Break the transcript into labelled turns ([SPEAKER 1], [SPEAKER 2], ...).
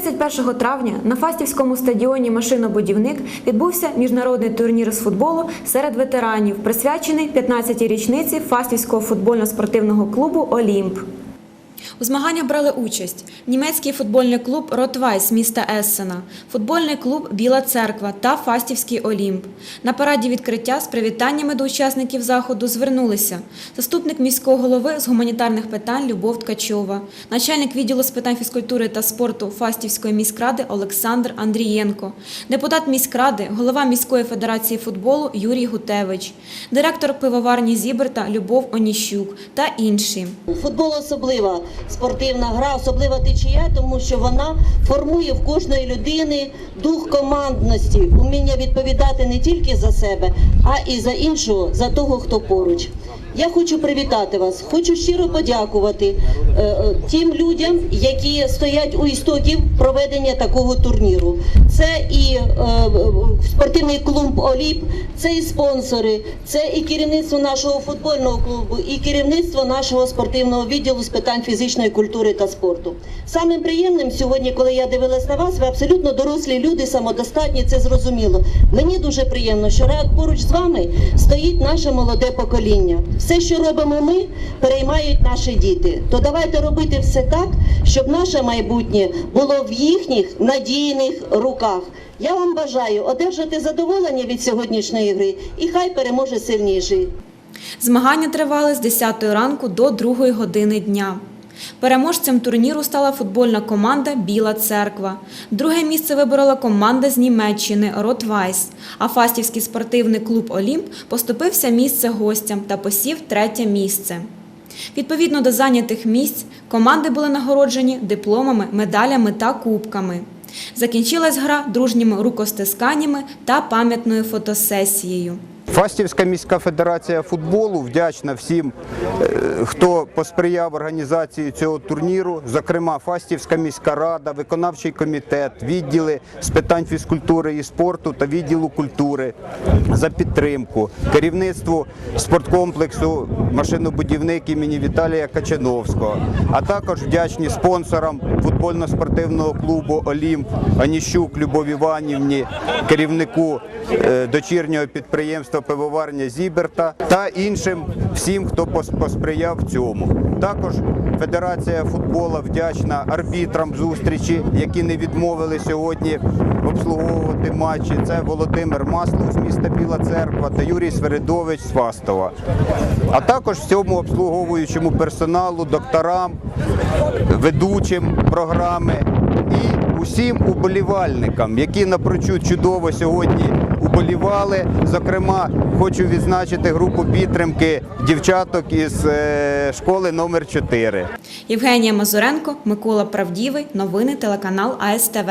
[SPEAKER 1] 31 травня на Фастівському стадіоні Машинобудівник відбувся міжнародний турнір з футболу серед ветеранів, присвячений 15-й річниці Фастівського футбольно-спортивного клубу Олімп. У змаганнях брали участь німецький футбольний клуб Ротвайс міста Ессена, футбольний клуб Біла Церква та Фастівський Олімп. На параді відкриття з привітаннями до учасників заходу звернулися заступник міського голови з гуманітарних питань Любов Ткачова, начальник відділу з питань фізкультури та спорту Фастівської міськради Олександр Андрієнко, депутат міськради, голова міської федерації футболу Юрій Гутевич, директор пивоварні Зіберта Любов Оніщук та інші.
[SPEAKER 2] Футбол особлива спортивна гра, особлива течія, тому що вона формує в кожної людини дух командності, уміння відповідати не тільки за себе, а і за іншого, за того, хто поруч. Я хочу привітати вас, хочу щиро подякувати е, е, тим людям, які стоять у істоків проведення такого турніру. Це і е, спортивний клуб Оліп, це і спонсори, це і керівництво нашого футбольного клубу, і керівництво нашого спортивного відділу з питань фізичної культури та спорту. Самим приємним сьогодні, коли я дивилась на вас, ви абсолютно дорослі люди, самодостатні, це зрозуміло. Мені дуже приємно, що поруч з вами стоїть наше молоде покоління. Все, що робимо ми, переймають наші діти. То давайте робити все так, щоб наше майбутнє було в їхніх надійних руках. Я вам бажаю одержати задоволення від сьогоднішньої гри, і хай переможе сильніший.
[SPEAKER 1] Змагання тривали з 10 ранку до 2 години дня. Переможцем турніру стала футбольна команда Біла Церква. Друге місце виборола команда з Німеччини Ротвайс. А Фастівський спортивний клуб Олімп поступився місце гостям та посів третє місце. Відповідно до зайнятих місць, команди були нагороджені дипломами, медалями та кубками. Закінчилась гра дружніми рукостисканнями та пам'ятною фотосесією.
[SPEAKER 3] Фастівська міська федерація футболу вдячна всім, е, хто посприяв організації цього турніру, зокрема Фастівська міська рада, виконавчий комітет, відділи з питань фізкультури і спорту та відділу культури за підтримку, керівництву спорткомплексу машинобудівник імені Віталія Качановського, а також вдячні спонсорам футбольно-спортивного клубу Олімп Аніщук Любові Іванівні, керівнику е, дочірнього підприємства пивоварня Зіберта та іншим всім, хто посприяв цьому. Також Федерація футбола вдячна арбітрам зустрічі, які не відмовили сьогодні обслуговувати матчі. Це Володимир Маслов з міста Біла Церква та Юрій Сверидович з Фастова. А також всьому обслуговуючому персоналу, докторам, ведучим програми і усім уболівальникам, які напрочуд чудово сьогодні уболівали. Зокрема, хочу відзначити групу підтримки дівчаток із е, школи номер 4.
[SPEAKER 1] Євгенія Мазуренко, Микола Правдівий, новини телеканал АСТВ.